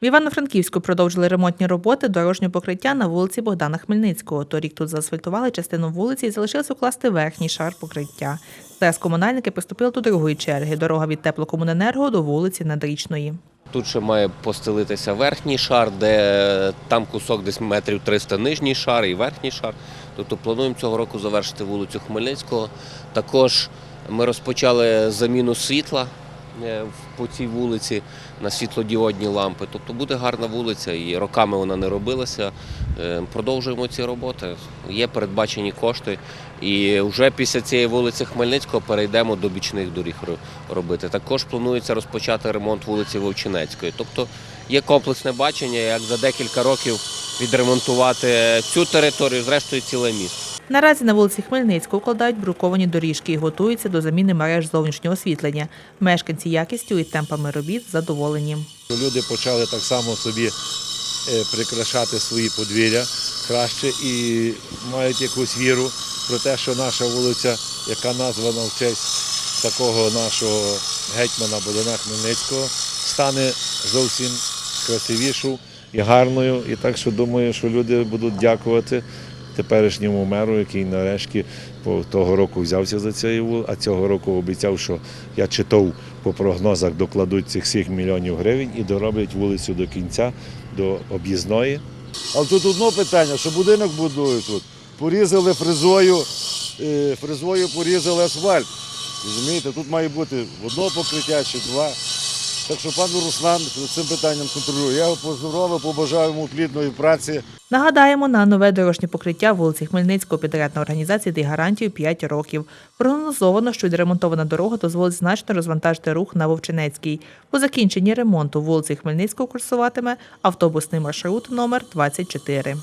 Івано-Франківську продовжили ремонтні роботи дорожнього покриття на вулиці Богдана Хмельницького. Торік тут заасфальтували частину вулиці і залишилось укласти верхній шар покриття. Зараз комунальники приступили до другої черги. Дорога від теплокомуненерго до вулиці Надрічної. Тут ще має постелитися верхній шар, де там кусок десь метрів 300 нижній шар і верхній шар. Тобто плануємо цього року завершити вулицю Хмельницького. Також ми розпочали заміну світла е, в- по цій вулиці на світлодіодні лампи. Тобто буде гарна вулиця і роками вона не робилася. Е, Продовжуємо ці роботи. Є передбачені кошти. І вже після цієї вулиці Хмельницького перейдемо до бічних доріг робити. Також планується розпочати ремонт вулиці Вовчинецької. Тобто є комплексне бачення, як за декілька років відремонтувати цю територію, зрештою ціле місто. Наразі на вулиці Хмельницького укладають бруковані доріжки і готуються до заміни мереж зовнішнього освітлення. Мешканці якістю і темпами робіт задоволені. Люди почали так само собі е, прикрашати свої подвір'я краще і мають якусь віру про те, що наша вулиця, яка названа в честь такого нашого гетьмана Богдана Хмельницького, стане зовсім красивішою і гарною. І так що думаю, що люди будуть дякувати теперішньому меру, який нарешті того року взявся за вулицю, а цього року обіцяв, що я читав по прогнозах, докладуть цих 7 мільйонів гривень і дороблять вулицю до кінця, до об'їзної. Але тут одне питання, що будинок будують тут. Порізали фрезою, е, фрезою порізали асфальт. Розумієте, тут має бути одно покриття чи два. Так що пан Руслан цим питанням контролює. Я його поздоровив, побажаю йому плідної праці. Нагадаємо, на нове дорожнє покриття вулиці Хмельницького підрядна організація дає гарантію 5 років. Прогнозовано, що відремонтована дорога дозволить значно розвантажити рух на Вовчинецькій. По закінченні ремонту вулиці Хмельницького курсуватиме автобусний маршрут номер 24.